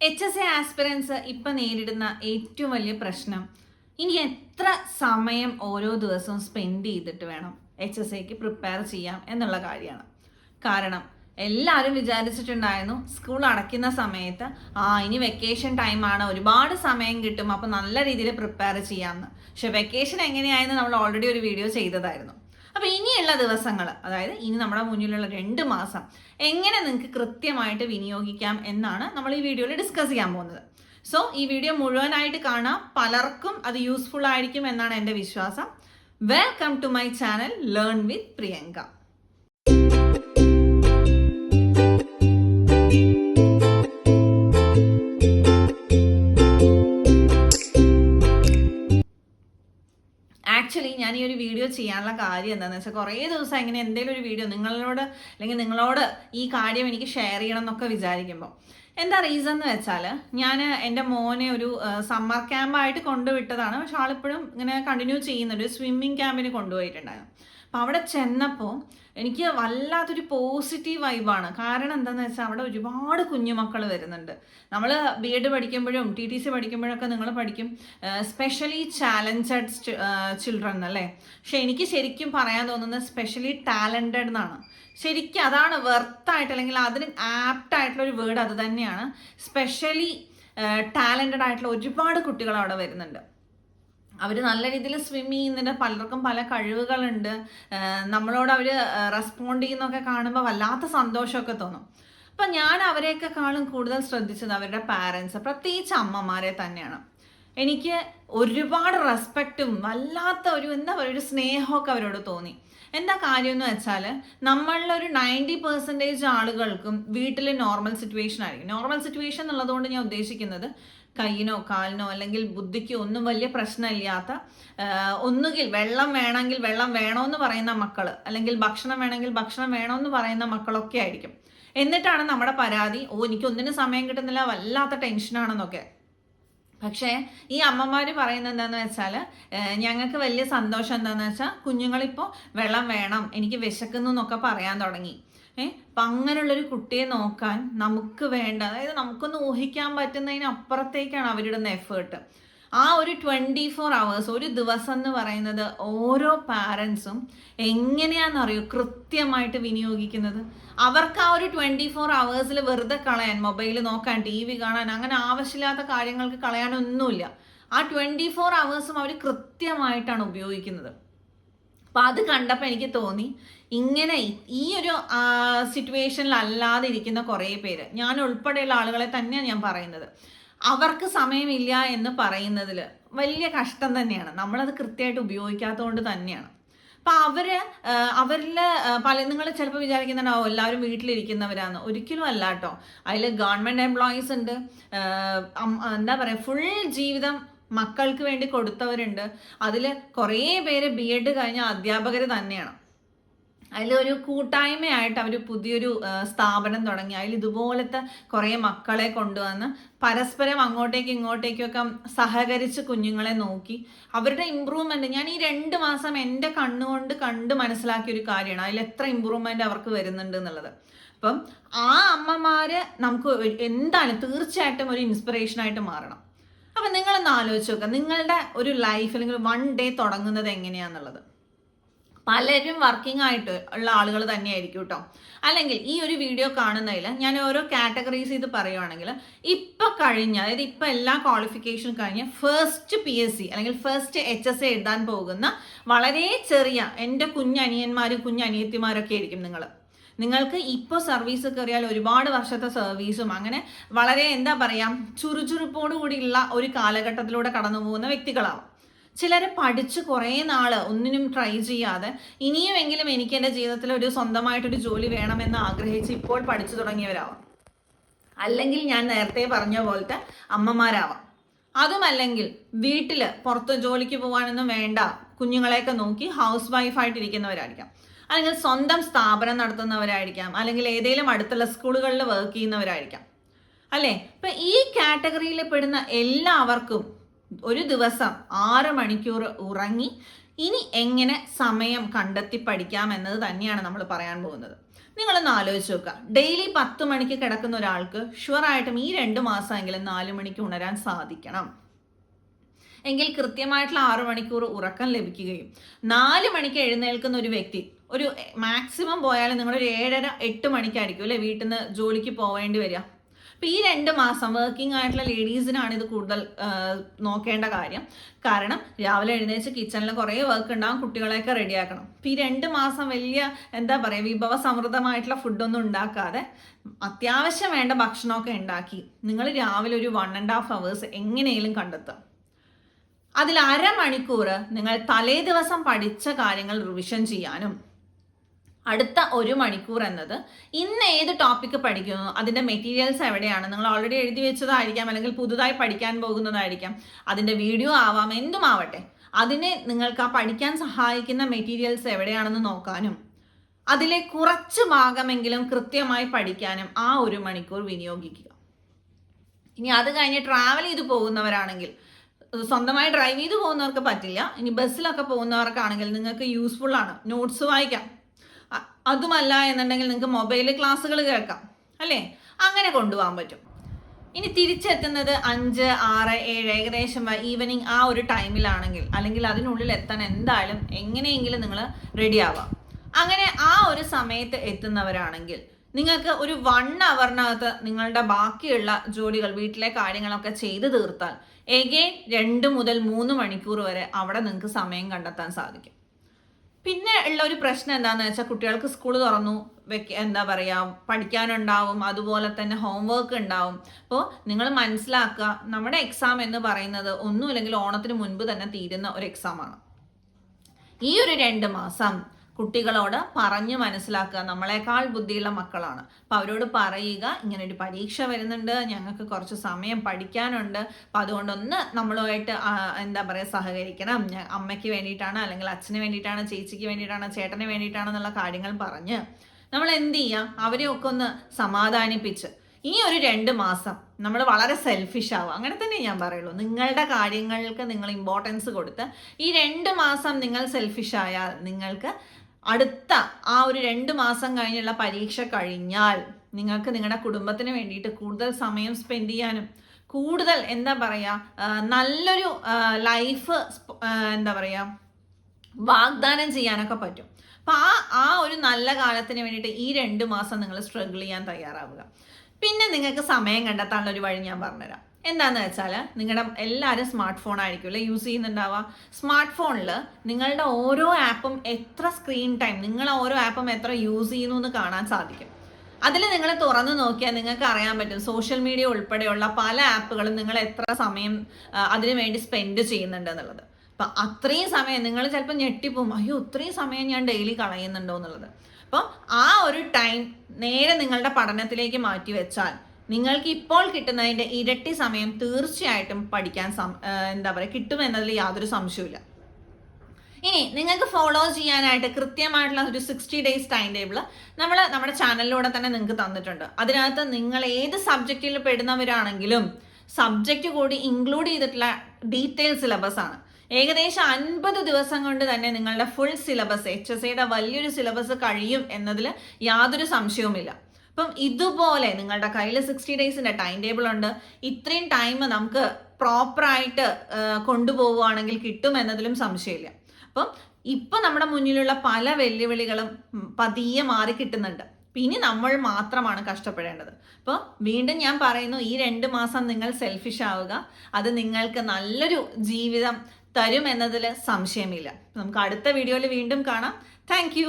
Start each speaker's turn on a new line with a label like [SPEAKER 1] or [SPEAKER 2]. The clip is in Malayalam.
[SPEAKER 1] എച്ച് എസ് എ ആസ്പിറൻസ് ഇപ്പം നേരിടുന്ന ഏറ്റവും വലിയ പ്രശ്നം ഇനി എത്ര സമയം ഓരോ ദിവസവും സ്പെൻഡ് ചെയ്തിട്ട് വേണം എച്ച് എസ് എക്ക് പ്രിപ്പയർ ചെയ്യാം എന്നുള്ള കാര്യമാണ്. കാരണം എല്ലാവരും വിചാരിച്ചിട്ടുണ്ടായിരുന്നു സ്കൂൾ അടയ്ക്കുന്ന സമയത്ത് ആ ഇനി വെക്കേഷൻ ടൈമാണ് ഒരുപാട് സമയം കിട്ടും അപ്പോൾ നല്ല രീതിയിൽ പ്രിപ്പയർ ചെയ്യാമെന്ന് പക്ഷെ വെക്കേഷൻ എങ്ങനെയായെന്ന് നമ്മൾ ഓൾറെഡി ഒരു വീഡിയോ ചെയ്തതായിരുന്നു. അപ്പോൾ ഇനിയുള്ള ദിവസങ്ങൾ അതായത് ഇനി നമ്മുടെ മുന്നിലുള്ള രണ്ട് മാസം എങ്ങനെ നിങ്ങൾക്ക് കൃത്യമായിട്ട് വിനിയോഗിക്കാം എന്നാണ് നമ്മൾ ഈ വീഡിയോയിൽ ഡിസ്കസ് ചെയ്യാൻ പോകുന്നത്. സോ ഈ വീഡിയോ മുഴുവനായിട്ട് കാണാം. പലർക്കും അത് യൂസ്ഫുൾ ആയിരിക്കും എന്നാണ് എന്റെ വിശ്വാസം. Welcome to my channel learn with Priyanka actually ഞാൻ ഈ ഒരു വീഡിയോ ചെയ്യാനുള്ള കാര്യം എന്താണെന്ന് വെച്ചാൽ കുറേ ദിവസം ഇങ്ങനെ എന്തെങ്കിലും ഒരു വീഡിയോ നിങ്ങളോട് അല്ലെങ്കിൽ നിങ്ങളോട് ഈ കാര്യം എനിക്ക് ഷെയർ ചെയ്യണം എന്നൊക്കെ വിചാരിക്കുമ്പോൾ എന്താ റീസൺ എന്ന് വെച്ചാൽ ഞാൻ എന്റെ മോനെ ഒരു സമ്മർ ക്യാമ്പായിട്ട് കൊണ്ടുവിട്ടതാണ്. പക്ഷെ ആളിപ്പോഴും ഇങ്ങനെ കണ്ടിന്യൂ ചെയ്യുന്നുണ്ട്. സ്വിമ്മിങ് ക്യാമ്പിന് കൊണ്ടുപോയിട്ടുണ്ടായിരുന്നു. അപ്പോൾ അവിടെ ചെന്നപ്പോൾ എനിക്ക് വല്ലാത്തൊരു പോസിറ്റീവ് വൈബാണ് കാരണം എന്താണെന്ന് വെച്ചാൽ അവിടെ ഒരുപാട് കുഞ്ഞുമക്കൾ വരുന്നുണ്ട്. നമ്മൾ ബി എഡ് പഠിക്കുമ്പോഴും ടി ടി സി പഠിക്കുമ്പോഴൊക്കെ നിങ്ങൾ പഠിക്കും. സ്പെഷ്യലി ചാലഞ്ചഡ് ചിൽഡ്രൻ അല്ലേ? പക്ഷെ എനിക്ക് ശരിക്കും പറയാൻ തോന്നുന്നത് സ്പെഷ്യലി ടാലന്റഡ് എന്നാണ്. ശരിക്കും അതാണ് വെർത്തായിട്ട് അല്ലെങ്കിൽ അതിന് ആപ്റ്റ് ആയിട്ടുള്ള ഒരു വേർഡ് അത് തന്നെയാണ്. സ്പെഷ്യലി ടാലന്റഡ് ആയിട്ടുള്ള ഒരുപാട് കുട്ടികൾ അവിടെ വരുന്നുണ്ട്. അവർ നല്ല രീതിയിൽ സ്വിം ചെയ്യുന്നുണ്ട്. പലർക്കും പല കഴിവുകളുണ്ട്. നമ്മളോട് അവർ റെസ്പോണ്ട് ചെയ്യുന്നൊക്കെ കാണുമ്പോൾ വല്ലാത്ത സന്തോഷമൊക്കെ തോന്നും. അപ്പം ഞാൻ അവരെയൊക്കെ കാണും കൂടുതൽ ശ്രദ്ധിച്ചത് അവരുടെ പാരൻസ് പ്രത്യേകിച്ച് അമ്മമാരെ തന്നെയാണ്. എനിക്ക് ഒരുപാട് റെസ്പെക്റ്റും വല്ലാത്ത ഒരു എന്താ പറയുക ഒരു സ്നേഹമൊക്കെ അവരോട് തോന്നി. എന്താ കാര്യം എന്ന് വെച്ചാൽ നമ്മളിലൊരു നയന്റി പെർസെന്റേജ് ആളുകൾക്കും വീട്ടിൽ നോർമൽ സിറ്റുവേഷൻ ആയിരിക്കും. നോർമൽ സിറ്റുവേഷൻ എന്നുള്ളതുകൊണ്ട് ഞാൻ ഉദ്ദേശിക്കുന്നത് കൈയിനോ കാലിനോ അല്ലെങ്കിൽ ബുദ്ധിക്കോ ഒന്നും വലിയ പ്രശ്നമില്ലാത്ത ഒന്നുകിൽ വെള്ളം വേണമെങ്കിൽ വെള്ളം വേണമെന്ന് പറയുന്ന മക്കൾ അല്ലെങ്കിൽ ഭക്ഷണം വേണമെങ്കിൽ ഭക്ഷണം വേണമെന്ന് പറയുന്ന മക്കളൊക്കെ ആയിരിക്കും. എന്നിട്ടാണ് നമ്മുടെ പരാതി ഓ എനിക്ക് ഒന്നിനും സമയം കിട്ടുന്നില്ല വല്ലാത്ത ടെൻഷനാണെന്നൊക്കെ പക്ഷേ ഈ അമ്മമാർ പറയുന്നത് എന്താണെന്ന് വെച്ചാൽ ഞങ്ങൾക്ക് വലിയ സന്തോഷം എന്താണെന്ന് വെച്ചാൽ കുഞ്ഞുങ്ങളിപ്പോൾ വെള്ളം വേണം എനിക്ക് വിശക്കുന്നു എന്നൊക്കെ പറയാൻ തുടങ്ങി. ഏഹ് അപ്പം അങ്ങനെയുള്ളൊരു കുട്ടിയെ നോക്കാൻ നമുക്ക് വേണ്ട അതായത് നമുക്കൊന്ന് ഊഹിക്കാൻ പറ്റുന്നതിന് അപ്പുറത്തേക്കാണ് അവരിടുന്ന എഫേർട്ട് ആ ഒരു ട്വന്റി ഫോർ അവേഴ്സ് ഒരു ദിവസം എന്ന് പറയുന്നത് ഓരോ പാരൻസും എങ്ങനെയാണെന്നറിയോ കൃത്യമായിട്ട് വിനിയോഗിക്കുന്നത്. അവർക്ക് ആ ഒരു ട്വന്റി ഫോർ അവേഴ്സിൽ വെറുതെ കളയാൻ മൊബൈൽ നോക്കാൻ ടി വി കാണാൻ അങ്ങനെ ആവശ്യമില്ലാത്ത കാര്യങ്ങൾക്ക് കളയാനൊന്നുമില്ല. ആ ട്വന്റി ഫോർ അവേഴ്സും അവർ കൃത്യമായിട്ടാണ് ഉപയോഗിക്കുന്നത്. അപ്പം അത് കണ്ടപ്പോൾ എനിക്ക് തോന്നി ഇങ്ങനെ ഈ ഒരു സിറ്റുവേഷനിൽ അല്ലാതെ ഇരിക്കുന്ന കുറേ പേര് ഞാൻ ഉൾപ്പെടെയുള്ള ആളുകളെ തന്നെയാണ് ഞാൻ പറയുന്നത്. അവർക്ക് സമയമില്ല എന്ന് പറയുന്നതിൽ വലിയ കഷ്ടം തന്നെയാണ്. നമ്മളത് കൃത്യമായിട്ട് ഉപയോഗിക്കാത്തതുകൊണ്ട് തന്നെയാണ്. അപ്പം അവർ അവരിൽ പല നിങ്ങൾ ചിലപ്പോൾ വിചാരിക്കുന്നുണ്ടാവും എല്ലാവരും വീട്ടിലിരിക്കുന്നവരാന്ന്. ഒരിക്കലും അല്ല കേട്ടോ. അതിൽ ഗവൺമെന്റ് എംപ്ലോയീസ് ഉണ്ട്. എന്താ പറയുക ഫുൾ ജീവിതം മക്കൾക്ക് വേണ്ടി കൊടുത്തവരുണ്ട്. അതിൽ കുറേ പേര് ബി എഡ് കഴിഞ്ഞ അധ്യാപകർ തന്നെയാണ്. അതിലൊരു കൂട്ടായ്മയായിട്ട് അവർ പുതിയൊരു സ്ഥാപനം തുടങ്ങി. അതിൽ ഇതുപോലത്തെ കുറേ മക്കളെ കൊണ്ടുവന്ന് പരസ്പരം അങ്ങോട്ടേക്കും ഇങ്ങോട്ടേക്കൊക്കെ സഹകരിച്ച് കുഞ്ഞുങ്ങളെ നോക്കി. അവരുടെ ഇമ്പ്രൂവ്മെന്റ് ഞാൻ ഈ രണ്ട് മാസം എന്റെ കണ്ണുകൊണ്ട് കണ്ട് മനസ്സിലാക്കിയ ഒരു കാര്യമാണ്. അതിൽ എത്ര ഇമ്പ്രൂവ്മെന്റ് അവർക്ക് വരുന്നുണ്ട് എന്നുള്ളത്. അപ്പം ആ അമ്മമാര് നമുക്ക് എന്താണ് തീർച്ചയായിട്ടും ഒരു ഇൻസ്പിറേഷൻ ആയിട്ട് മാറണം. അപ്പം നിങ്ങളൊന്ന് ആലോചിച്ച് നോക്കുക നിങ്ങളുടെ ഒരു ലൈഫ് അല്ലെങ്കിൽ വൺ ഡേ തുടങ്ങുന്നത് എങ്ങനെയാന്നുള്ളത്? പലരും വർക്കിംഗ് ആയിട്ട് ഉള്ള ആളുകൾ തന്നെയായിരിക്കും കേട്ടോ അല്ലെങ്കിൽ ഈ ഒരു വീഡിയോ കാണുന്നതിൽ ഞാൻ ഓരോ കാറ്റഗറീസ് ചെയ്ത് പറയുവാണെങ്കിൽ ഇപ്പം കഴിഞ്ഞ അതായത് ഇപ്പം എല്ലാ ക്വാളിഫിക്കേഷൻ കഴിഞ്ഞ് ഫസ്റ്റ് പി എസ് സി അല്ലെങ്കിൽ ഫസ്റ്റ് എച്ച് എസ് എഴുതാൻ പോകുന്ന വളരെ ചെറിയ എന്റെ കുഞ്ഞനിയന്മാരും കുഞ്ഞനിയത്തിമാരൊക്കെ ആയിരിക്കും നിങ്ങൾ. നിങ്ങൾക്ക് ഇപ്പോൾ സർവീസ് കയറിയാൽ ഒരുപാട് വർഷത്തെ സർവീസും അങ്ങനെ വളരെ എന്താ പറയാ ചുറുചുറുപ്പോടുകൂടിയുള്ള ഒരു കാലഘട്ടത്തിലൂടെ കടന്നു പോകുന്ന വ്യക്തികളാവും. ചിലർ പഠിച്ച് കുറേ നാൾ ഒന്നിനും ട്രൈ ചെയ്യാതെ ഇനിയുമെങ്കിലും എനിക്ക് എന്റെ ജീവിതത്തിൽ ഒരു സ്വന്തമായിട്ടൊരു ജോലി വേണമെന്ന് ആഗ്രഹിച്ച് ഇപ്പോൾ പഠിച്ചു തുടങ്ങിയവരാവാം. അല്ലെങ്കിൽ ഞാൻ നേരത്തെ പറഞ്ഞ പോലത്തെ അമ്മമാരാവാം. അതുമല്ലെങ്കിൽ വീട്ടിൽ പുറത്ത് ജോലിക്ക് പോകാനൊന്നും വേണ്ട കുഞ്ഞുങ്ങളെയൊക്കെ നോക്കി ഹൗസ് വൈഫായിട്ടിരിക്കുന്നവരായിരിക്കാം അല്ലെങ്കിൽ സ്വന്തം സ്ഥാപനം നടത്തുന്നവരായിരിക്കാം. അല്ലെങ്കിൽ ഏതെങ്കിലും അടുത്തുള്ള സ്കൂളുകളിൽ വർക്ക് ചെയ്യുന്നവരായിരിക്കാം. അല്ലേ? ഇപ്പം ഈ കാറ്റഗറിയിൽ പെടുന്ന എല്ലാവർക്കും ഒരു ദിവസം ആറ് മണിക്കൂർ ഉറങ്ങി ഇനി എങ്ങനെ സമയം കണ്ടെത്തി പഠിക്കാം എന്നത് തന്നെയാണ് നമ്മൾ പറയാൻ പോകുന്നത്. നിങ്ങളൊന്ന് ആലോചിച്ച് നോക്കുക. ഡെയിലി പത്ത് മണിക്ക് കിടക്കുന്ന ഒരാൾക്ക് ഷുവറായിട്ടും ഈ രണ്ട് മാസമെങ്കിലും നാല് മണിക്ക് ഉണരാൻ സാധിക്കണം. എങ്കിൽ കൃത്യമായിട്ടുള്ള ആറു മണിക്കൂർ ഉറക്കം ലഭിക്കുകയും നാല് മണിക്ക് എഴുന്നേൽക്കുന്ന ഒരു വ്യക്തി ഒരു മാക്സിമം പോയാലും നിങ്ങളൊരു ഏഴര എട്ട് മണിക്കായിരിക്കും അല്ലെ? വീട്ടിൽ നിന്ന് ജോലിക്ക് പോവേണ്ടി വരിക. അപ്പം ഈ രണ്ട് മാസം വർക്കിംഗ് ആയിട്ടുള്ള ലേഡീസിനാണ് ഇത് കൂടുതൽ നോക്കേണ്ട കാര്യം. കാരണം രാവിലെ എഴുന്നേച്ച് കിച്ചണിൽ കുറേ വർക്ക് ഉണ്ടാകും കുട്ടികളെയൊക്കെ റെഡിയാക്കണം അപ്പോൾ ഈ രണ്ട് മാസം വലിയ എന്താ പറയുക വിഭവ സമൃദ്ധമായിട്ടുള്ള ഫുഡൊന്നും ഉണ്ടാക്കാതെ അത്യാവശ്യം വേണ്ട ഭക്ഷണമൊക്കെ ഉണ്ടാക്കി നിങ്ങൾ രാവിലെ ഒരു വൺ ആൻഡ് ഹാഫ് അവേഴ്സ് എങ്ങനെയും കണ്ടെത്തും അതിൽ അരമണിക്കൂർ നിങ്ങൾ തലേ ദിവസം പഠിച്ച കാര്യങ്ങൾ റിവിഷൻ ചെയ്യാനും അടുത്ത ഒരു മണിക്കൂർ എന്നത്. ഇന്ന് ഏത് ടോപ്പിക്ക് പഠിക്കുന്നു? അതിന്റെ മെറ്റീരിയൽസ് എവിടെയാണ്? നിങ്ങൾ ഓൾറെഡി എഴുതി വെച്ചതായിരിക്കാം അല്ലെങ്കിൽ പുതുതായി പഠിക്കാൻ പോകുന്നതായിരിക്കാം. അതിന്റെ വീഡിയോ ആവാം എന്തുമാവട്ടെ അതിനെ നിങ്ങൾക്ക് ആ പഠിക്കാൻ സഹായിക്കുന്ന മെറ്റീരിയൽസ് എവിടെയാണെന്ന് നോക്കാനും അതിലെ കുറച്ച് ഭാഗമെങ്കിലും കൃത്യമായി പഠിക്കാനും ആ ഒരു മണിക്കൂർ വിനിയോഗിക്കുക. ഇനി അത് കഴിഞ്ഞ് ട്രാവൽ ചെയ്ത് പോകുന്നവരാണെങ്കിൽ സ്വന്തമായി ഡ്രൈവ് ചെയ്ത് പോകുന്നവർക്ക് പറ്റില്ല. ഇനി ബസ്സിലൊക്കെ പോകുന്നവർക്കാണെങ്കിൽ നിങ്ങൾക്ക് യൂസ്ഫുൾ ആണ്. നോട്ട്സ് വായിക്കാം. അതുമല്ല എന്നുണ്ടെങ്കിൽ നിങ്ങൾക്ക് മൊബൈൽ ക്ലാസ്സുകൾ കേൾക്കാം അല്ലേ? അങ്ങനെ കൊണ്ടുപോകാൻ പറ്റും. ഇനി തിരിച്ചെത്തുന്നത് അഞ്ച് ആറ് ഏഴ് ഏകദേശം ഈവനിങ് ആ ഒരു ടൈമിലാണെങ്കിൽ അല്ലെങ്കിൽ അതിനുള്ളിൽ എത്താൻ എന്തായാലും എങ്ങനെയെങ്കിലും നിങ്ങൾ റെഡി ആവാം അങ്ങനെ ആ ഒരു സമയത്ത് എത്തുന്നവരാണെങ്കിൽ നിങ്ങൾക്ക് ഒരു വൺ അവറിനകത്ത് നിങ്ങളുടെ ബാക്കിയുള്ള ജോലികൾ വീട്ടിലെ കാര്യങ്ങളൊക്കെ ചെയ്തു തീർത്താൽ എഗെയിൻ രണ്ട് മുതൽ മൂന്ന് മണിക്കൂർ വരെ അവിടെ നിങ്ങൾക്ക് സമയം കണ്ടെത്താൻ സാധിക്കും. പിന്നെ ഉള്ള ഒരു പ്രശ്നം എന്താന്ന് വെച്ചാൽ കുട്ടികൾക്ക് സ്കൂൾ തുറന്നു വെക്ക എന്താ പറയുക പഠിക്കാനുണ്ടാവും അതുപോലെ തന്നെ ഹോംവർക്ക് ഉണ്ടാവും. അപ്പോൾ നിങ്ങൾ മനസ്സിലാക്കുക നമ്മുടെ എക്സാം എന്ന് പറയുന്നത് ഒന്നുമില്ലെങ്കിൽ ഓണത്തിന് മുൻപ് തന്നെ തീരുന്ന ഒരു എക്സാമാണ് ഈ ഒരു രണ്ട് മാസം കുട്ടികളോട് പറഞ്ഞു മനസ്സിലാക്കുക. നമ്മളെക്കാൾ ബുദ്ധിയുള്ള മക്കളാണ്. അപ്പം അവരോട് പറയുക ഇങ്ങനെ ഒരു പരീക്ഷ വരുന്നുണ്ട് ഞങ്ങൾക്ക് കുറച്ച് സമയം പഠിക്കാനുണ്ട്. അപ്പം അതുകൊണ്ടൊന്ന് നമ്മളുമായിട്ട് എന്താ പറയുക സഹകരിക്കണം. അമ്മയ്ക്ക് വേണ്ടിയിട്ടാണ് അല്ലെങ്കിൽ അച്ഛന് വേണ്ടിയിട്ടാണ് ചേച്ചിക്ക് വേണ്ടിയിട്ടാണ് ചേട്ടന് വേണ്ടിയിട്ടാണെന്നുള്ള കാര്യങ്ങൾ പറഞ്ഞ് നമ്മൾ എന്ത് ചെയ്യുക അവരെയൊക്കെ ഒന്ന് സമാധാനിപ്പിച്ച്. ഈ ഒരു രണ്ട് മാസം നമ്മൾ വളരെ സെൽഫിഷ് ആവുക അങ്ങനെ തന്നെ ഞാൻ പറയുള്ളൂ. നിങ്ങളുടെ കാര്യങ്ങൾക്ക് നിങ്ങൾ ഇമ്പോർട്ടൻസ് കൊടുത്ത് ഈ രണ്ട് മാസം നിങ്ങൾ സെൽഫിഷ് ആയാൽ നിങ്ങൾക്ക് അടുത്ത ആ ഒരു രണ്ട് മാസം കഴിഞ്ഞുള്ള പരീക്ഷ കഴിഞ്ഞാൽ നിങ്ങൾക്ക് നിങ്ങളുടെ കുടുംബത്തിന് വേണ്ടിയിട്ട് കൂടുതൽ സമയം സ്പെൻഡ് ചെയ്യാനും കൂടുതൽ എന്താ പറയുക നല്ലൊരു ലൈഫ് എന്താ പറയുക വാഗ്ദാനം ചെയ്യാനൊക്കെ പറ്റും. അപ്പം ആ ആ ഒരു നല്ല കാലത്തിന് വേണ്ടിയിട്ട് ഈ രണ്ട് മാസം നിങ്ങൾ സ്ട്രഗിൾ ചെയ്യാൻ തയ്യാറാവുക. പിന്നെ നിങ്ങൾക്ക് സമയം കണ്ടെത്താനുള്ള ഒരു വഴി ഞാൻ പറഞ്ഞുതരാം. എന്താന്ന് വെച്ചാൽ നിങ്ങളുടെ എല്ലാവരും സ്മാർട്ട് ഫോൺ ആയിരിക്കും അല്ലേ? യൂസ് ചെയ്യുന്നുണ്ടാവുക സ്മാർട്ട് ഫോണിൽ നിങ്ങളുടെ ഓരോ ആപ്പും എത്ര സ്ക്രീൻ ടൈം നിങ്ങൾ ഓരോ ആപ്പും എത്ര യൂസ് ചെയ്യുന്നു എന്ന് കാണാൻ സാധിക്കും. അതിൽ നിങ്ങൾ തുറന്നു നോക്കിയാൽ നിങ്ങൾക്ക് അറിയാൻ പറ്റും. സോഷ്യൽ മീഡിയ ഉൾപ്പെടെയുള്ള പല ആപ്പുകളും നിങ്ങൾ എത്ര സമയം അതിനു വേണ്ടി സ്പെൻഡ് ചെയ്യുന്നുണ്ട് എന്നുള്ളത്. അപ്പം അത്രയും സമയം നിങ്ങൾ ചിലപ്പോൾ ഞെട്ടിപ്പോവും. അയ്യോ ഇത്രയും സമയം ഞാൻ ഡെയിലി കളയുന്നുണ്ടോ എന്നുള്ളത്. അപ്പം ആ ഒരു ടൈം നേരെ നിങ്ങളുടെ പഠനത്തിലേക്ക് മാറ്റി വെച്ചാൽ നിങ്ങൾക്ക് ഇപ്പോൾ കിട്ടുന്നതിന്റെ ഇരട്ടി സമയം തീർച്ചയായിട്ടും പഠിക്കാൻ എന്താ പറയുക കിട്ടുമെന്നതിൽ യാതൊരു സംശയവുമില്ല. ഇനി നിങ്ങൾക്ക് ഫോളോ ചെയ്യാനായിട്ട് കൃത്യമായിട്ടുള്ള ഒരു സിക്സ്റ്റി ഡേയ്സ് ടൈം ടേബിൾ നമ്മൾ നമ്മുടെ ചാനലിലൂടെ തന്നെ നിങ്ങൾക്ക് തന്നിട്ടുണ്ട്. അതിനകത്ത് നിങ്ങൾ ഏത് സബ്ജക്റ്റിൽ പെടുന്നവരാണെങ്കിലും സബ്ജക്റ്റ് കൂടി ഇൻക്ലൂഡ് ചെയ്തിട്ടുള്ള ഡീറ്റെയിൽ സിലബസ് ആണ്. ഏകദേശം അൻപത് ദിവസം കൊണ്ട് തന്നെ നിങ്ങളുടെ ഫുൾ സിലബസ് എച്ച് എസ് ഐയുടെ വലിയൊരു സിലബസ് കഴിയും എന്നതിൽ യാതൊരു സംശയവുമില്ല. അപ്പം ഇതുപോലെ നിങ്ങളുടെ കയ്യിൽ സിക്സ്റ്റി ഡേയ്സിന്റെ ടൈം ടേബിൾ ഉണ്ട്. ഇത്രയും ടൈം നമുക്ക് പ്രോപ്പറായിട്ട് കൊണ്ടുപോവുകയാണെങ്കിൽ കിട്ടും എന്നതിലും സംശയമില്ല. അപ്പം ഇപ്പൊ നമ്മുടെ മുന്നിലുള്ള പല വെല്ലുവിളികളും പതിയെ മാറി കിട്ടുന്നുണ്ട്. ഇനി നമ്മൾ മാത്രമാണ് കഷ്ടപ്പെടേണ്ടത്. അപ്പോൾ വീണ്ടും ഞാൻ പറയുന്നു ഈ രണ്ട് മാസം നിങ്ങൾ സെൽഫിഷ് ആവുക. അത് നിങ്ങൾക്ക് നല്ലൊരു ജീവിതം തരും എന്നതിൽ സംശയമില്ല. നമുക്ക് അടുത്ത വീഡിയോയിൽ വീണ്ടും കാണാം. താങ്ക്